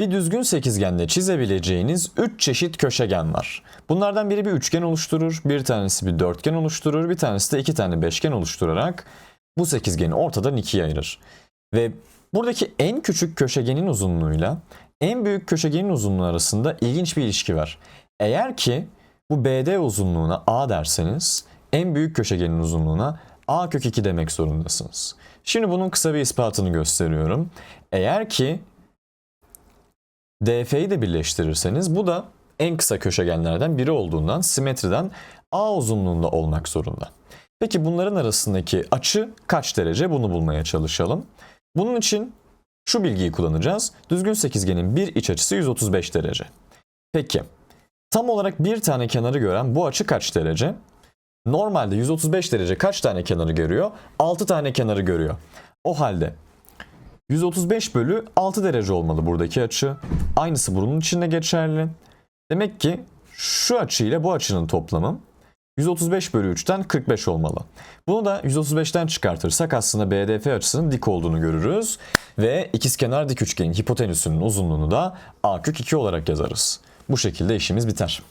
Bir düzgün sekizgende çizebileceğiniz 3 çeşit köşegen var. Bunlardan biri bir üçgen oluşturur, bir tanesi bir dörtgen oluşturur, bir tanesi de iki tane beşgen oluşturarak bu sekizgeni ortadan ikiye ayırır. Ve buradaki en küçük köşegenin uzunluğuyla en büyük köşegenin uzunluğu arasında ilginç bir ilişki var. Eğer ki bu BD uzunluğuna A derseniz en büyük köşegenin uzunluğuna A kök 2 demek zorundasınız. Şimdi bunun kısa bir ispatını gösteriyorum. Eğer ki DF'yi de birleştirirseniz bu da en kısa köşegenlerden biri olduğundan simetriden A uzunluğunda olmak zorunda. Peki bunların arasındaki açı kaç derece bunu bulmaya çalışalım. Bunun için şu bilgiyi kullanacağız. Düzgün sekizgenin bir iç açısı 135 derece. Peki tam olarak bir tane kenarı gören bu açı kaç derece? Normalde 135 derece kaç tane kenarı görüyor? 6 tane kenarı görüyor. O halde 135 bölü 6 derece olmalı buradaki açı. Aynısı bunun için de geçerli. Demek ki şu açı ile bu açının toplamı 135 bölü 3'ten 45 olmalı. Bunu da 135'ten çıkartırsak aslında BDF açısının dik olduğunu görürüz. Ve ikizkenar dik üçgenin hipotenüsünün uzunluğunu da A kök 2 olarak yazarız. Bu şekilde işimiz biter.